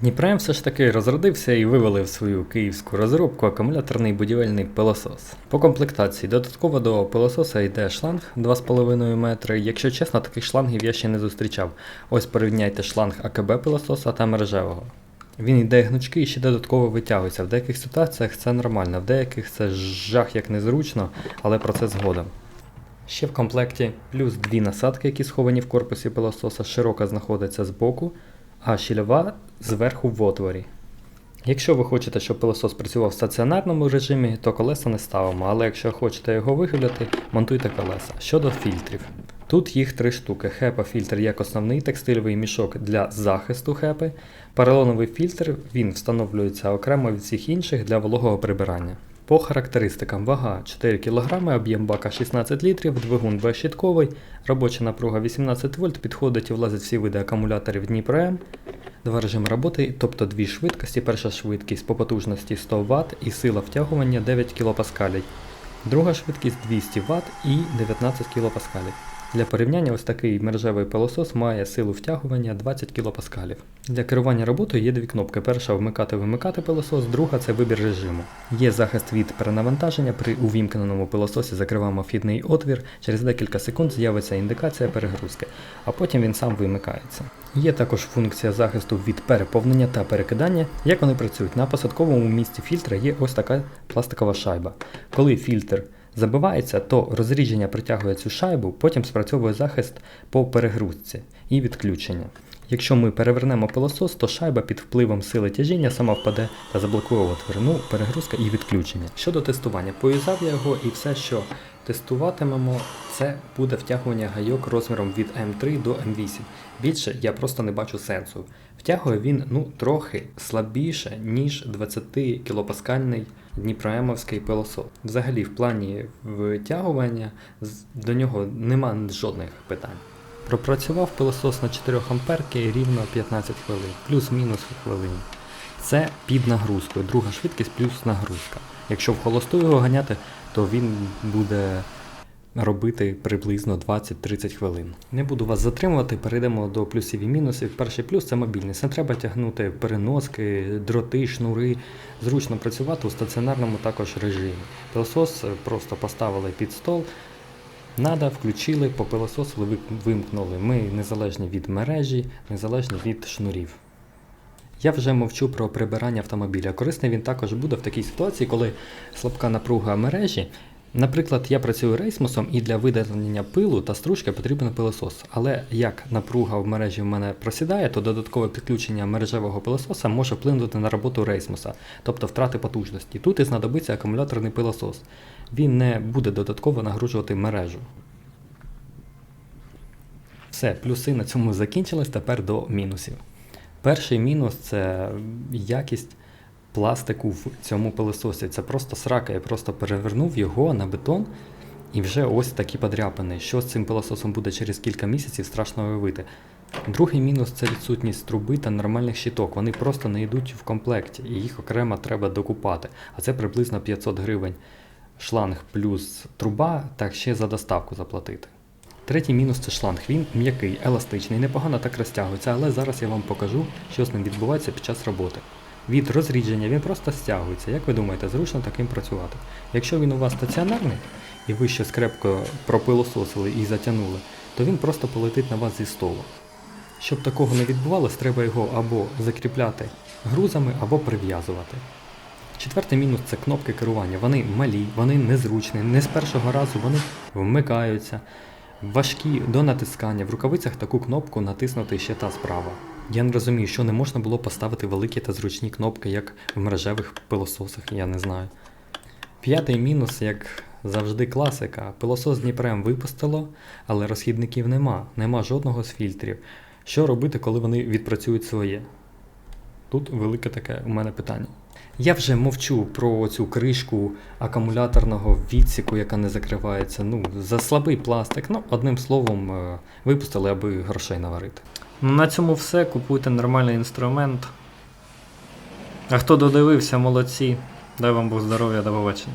Дніпрем все ж таки розродився і вивалив свою київську розробку акумуляторний будівельний пилосос. По комплектації додатково до пилососа йде шланг 2,5 метри. Якщо чесно, таких шлангів я ще не зустрічав. Ось порівняйте шланг АКБ пилососа та мережевого. Він йде гнучкий і ще додатково витягується. В деяких ситуаціях це нормально, в деяких це жах як незручно, але про це згодом. Ще в комплекті плюс дві насадки, які сховані в корпусі пилососа, широка знаходиться збоку, а щільова зверху в отворі. Якщо ви хочете, щоб пилосос працював в стаціонарному режимі, то колеса не ставимо, але якщо хочете його вигуляти, монтуйте колеса. Щодо фільтрів. Тут їх три штуки. HEPA фільтр як основний текстильовий мішок для захисту HEPA. Поролоновий фільтр він встановлюється окремо від всіх інших для вологого прибирання. По характеристикам вага 4 кг, об'єм бака 16 літрів, двигун безщитковий, робоча напруга 18 вольт, підходить і влазить всі види акумуляторів Дніпро М. Два режими роботи, тобто дві швидкості. Перша швидкість по потужності 100 Вт і сила втягування 9 кПа. Друга швидкість 200 Вт і 19 кПа. Для порівняння ось такий мережевий пилосос має силу втягування 20 кПа. Для керування роботою є дві кнопки. Перша вмикати-вимикати пилосос, друга це вибір режиму. Є захист від перенавантаження. При увімкненому пилососі закриваємо вхідний отвір. Через декілька секунд з'явиться індикація перегрузки, а потім він сам вимикається. Є також функція захисту від переповнення та перекидання. Як вони працюють? На посадковому місці фільтра є ось така пластикова шайба. Коли фільтр забивається, то розрідження притягує цю шайбу, потім спрацьовує захист по перегрузці і відключення. Якщо ми перевернемо пилосос, то шайба під впливом сили тяжіння сама впаде та заблокує отвір. Ну, перегрузка і відключення. Щодо тестування, поюзав я його і все, що тестуватимемо, це буде втягування гайок розміром від М3 до М8. Більше я просто не бачу сенсу. Втягує він ну, трохи слабіше, ніж 20 кілопаскальний Дніпроемовський пилосос. Взагалі, в плані витягування до нього нема жодних питань. Пропрацював пилосос на 4 амперки рівно 15 хвилин, плюс-мінус хвилин. Це під нагрузкою, друга швидкість плюс нагрузка. Якщо в холосту його ганяти, то він буде робити приблизно 20-30 хвилин. Не буду вас затримувати, перейдемо до плюсів і мінусів. Перший плюс це мобільність. Не треба тягнути переноски, дроти, шнури. Зручно працювати у стаціонарному також режимі. Пилосос просто поставили під стол. Надо, включили, попилососили, ви- вимкнули. Ми незалежні від мережі, незалежні від шнурів. Я вже мовчу про прибирання автомобіля. Корисний він також буде в такій ситуації, коли слабка напруга мережі. Наприклад, я працюю рейсмусом і для видалення пилу та стружки потрібен пилосос. Але як напруга в мережі в мене просідає, то додаткове підключення мережевого пилососа може вплинути на роботу рейсмуса, тобто втрати потужності. Тут і знадобиться акумуляторний пилосос. Він не буде додатково нагружувати мережу. Все, плюси на цьому закінчились, тепер до мінусів. Перший мінус це якість пластику в цьому пилососі. Це просто срака. Я просто перевернув його на бетон і вже ось такі подряпини. Що з цим пилососом буде через кілька місяців, страшно уявити. Другий мінус це відсутність труби та нормальних щиток. Вони просто не йдуть в комплекті, і їх окремо треба докупати. А це приблизно 500 гривень шланг плюс труба, так ще за доставку заплатити. Третій мінус це шланг. Він м'який, еластичний, непогано так розтягується, але зараз я вам покажу, що з ним відбувається під час роботи. Від розрідження він просто стягується. Як ви думаєте, зручно таким працювати? Якщо він у вас стаціонарний і ви щось крепко пропилососили і затягнули, то він просто полетить на вас зі столу. Щоб такого не відбувалось, треба його або закріпляти грузами, або прив'язувати. Четвертий мінус це кнопки керування. Вони малі, вони незручні, не з першого разу вони вмикаються. Важкі до натискання. В рукавицях таку кнопку натиснути ще та справа. Я не розумію, що не можна було поставити великі та зручні кнопки, як в мережевих пилососах, я не знаю. П'ятий мінус, як завжди, класика. Пилосос Дніпрем випустило, але розхідників нема, нема жодного з фільтрів. Що робити, коли вони відпрацюють своє? Тут велике таке у мене питання. Я вже мовчу про цю кришку акумуляторного відсіку, яка не закривається. Ну, за слабий пластик. Ну, одним словом, е, випустили, аби грошей наварити. На цьому все. Купуйте нормальний інструмент. А хто додивився, молодці. Дай вам Бог здоров'я, до побачення.